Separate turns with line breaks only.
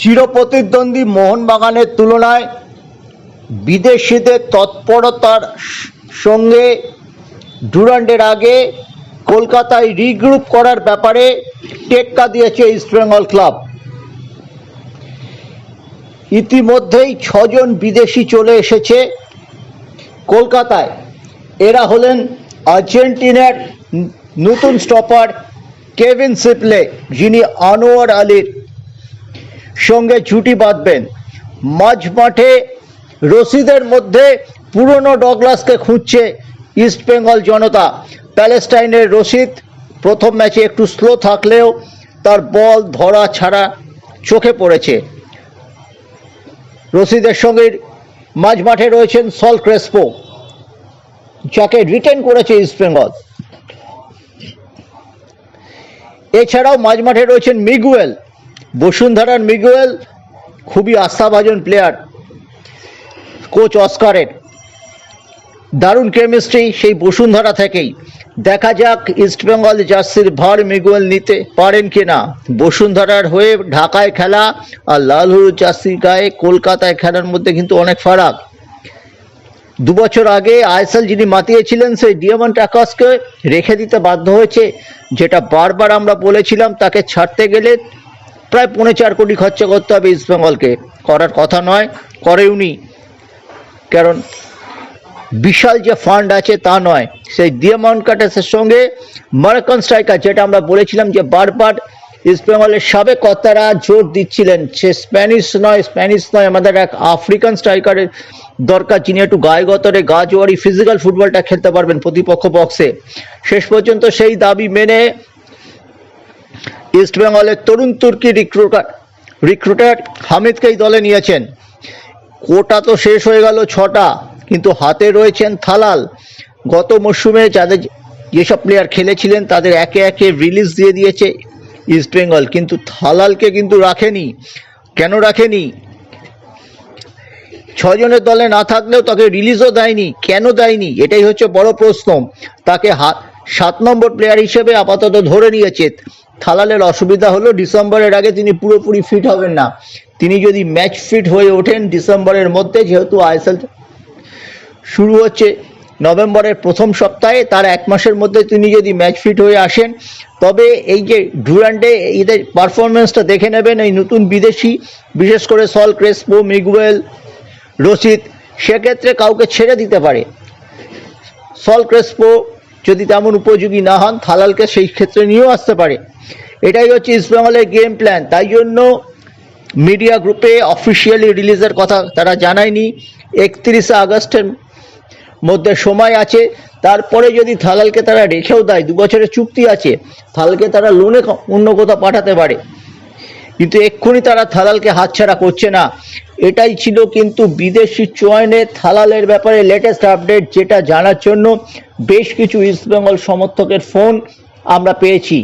চিরপ্রতিদ্বন্দ্বী মোহনবাগানের তুলনায় বিদেশিদের তৎপরতার সঙ্গে ডুরান্ডের আগে কলকাতায় রিগ্রুপ করার ব্যাপারে টেক্কা দিয়েছে ইস্টবেঙ্গল ক্লাব। ইতিমধ্যেই ছজন বিদেশি চলে এসেছে কলকাতায়। এরা হলেন আর্জেন্টিনার নতুন স্টপার কেভিন সিপলে, যিনি আনোয়ার আলীর সঙ্গে জুটি বাঁধবেন। মাঝ মাঠে রশিদের মধ্যে পুরনো ডগলাসকে খুঁজছে ইস্টবেঙ্গল জনতা। প্যালেস্টাইনের রশিদ প্রথম ম্যাচে একটু স্লো থাকলেও তার বল ধরা ছাড়া চোখে পড়েছে। রশিদের সঙ্গে মাঝ মাঠে রয়েছেন সল ক্রেসপো, যাকে রিটেন করেছে ইস্টবেঙ্গল এছাড়াও মাঝ মাঠে রয়েছেন মিগুয়েল বসুন্ধরার মিগুয়েল খুবই আস্থাভাজন প্লেয়ার কোচ অস্কারের। দারুণ কেমিস্ট্রি সেই বসুন্ধরা থেকেই। দেখা যাক ইস্টবেঙ্গল জার্সির ভার মিগুয়েল নিতে পারেন কি না বসুন্ধরার হয়ে ঢাকায় খেলা আর লাল হলুদ জার্সির গায়ে কলকাতায় খেলার মধ্যে কিন্তু অনেক ফারাক। দু বছর আগে আইএসএল যিনি মাতিয়েছিলেন, সেই ডিয়ামন্ড আকাশকে রেখে দিতে বাধ্য হয়েছে, যেটা বারবার আমরা বলেছিলাম, তাকে ছাড়তে গেলে প্রায় পৌনে চার কোটি খরচা করতে হবে ইস্টবেঙ্গলকে করার কথা নয় করেওনি কারণ বিশাল যে ফান্ড আছে তা নয়। সেই ডিয়ামন্ড কাটাসের সঙ্গে মারাকান স্ট্রাইকার যেটা আমরা বলেছিলাম যে বারবার ইস্টবেঙ্গলের সাবেক কর্তারা জোর দিচ্ছিলেন। সে স্প্যানিশ নয় স্প্যানিশ নয়, আমাদের এক আফ্রিকান স্ট্রাইকারের দরকার, যিনি একটু গায়ে গতরে, গা জোয়ারি ফিজিক্যাল ফুটবলটা খেলতে পারবেন প্রতিপক্ষ বক্সে শেষ পর্যন্ত সেই দাবি মেনে ইস্টবেঙ্গলের তরুণ তুর্কি রিক্রুটার রিক্রুটার হামিদকেই দলে নিয়েছেন। কোটা তো শেষ হয়ে গেল ছটা, কিন্তু হাতে রয়েছেন থালাল। গত মরশুমে যাদের যেসব প্লেয়ার খেলেছিলেন, তাদের একে একে রিলিজ দিয়ে দিয়েছে ইস্টবেঙ্গল কিন্তু থালালকে কিন্তু রাখেনি। কেন রাখেনি? ছজনের দলে না থাকলেও তাকে রিলিজও দেয়নি। কেন দেয়নি? এটাই হচ্ছে বড় প্রশ্ন। তাকে হাত সাত নম্বর প্লেয়ার হিসেবে আপাতত ধরে নিয়েছে। থালালের অসুবিধা হলো ডিসেম্বরের আগে তিনি পুরোপুরি ফিট হবেন না। তিনি যদি ম্যাচ ফিট হয়ে ওঠেন ডিসেম্বরের মধ্যে, যেহেতু আইএসএল শুরু হচ্ছে নভেম্বরের প্রথম সপ্তাহে, তার এক মাসের মধ্যে তিনি যদি ম্যাচ ফিট হয়ে আসেন, তবে এই যে ডুরান্ডে এদের পারফরমেন্সটা দেখে নেবেন এই নতুন বিদেশি, বিশেষ করে সল ক্রেসপো, মিগুয়েল রশিদ সেক্ষেত্রে কাউকে ছেড়ে দিতে পারে। সল ক্রেসপো যদি তেমন উপযোগী না হন থালালকে সেই ক্ষেত্রে নিয়েও আসতে পারে। এটাই হচ্ছে ইস্টবেঙ্গলের গেম প্ল্যান তাই জন্য মিডিয়া গ্রুপে অফিসিয়ালি রিলিজের কথা তারা জানায়নি। একত্রিশে আগস্টের মধ্যে সময় আছে। তারপরে যদি থালালকে তারা রেখেও দেয়, দু বছরের চুক্তি আছে থালালকে তারা লোনে অন্য কোথাও পাঠাতে পারে। কিন্তু এক্ষুনি তারা থালালকে হাতছাড়া করছে না। এটাই ছিল কিন্তু বিদেশি চয়নে থালালের ব্যাপারে লেটেস্ট আপডেট যেটা জানার জন্য বেশ কিছু ইস্টবেঙ্গল সমর্থকের ফোন আমরা পেয়েছি।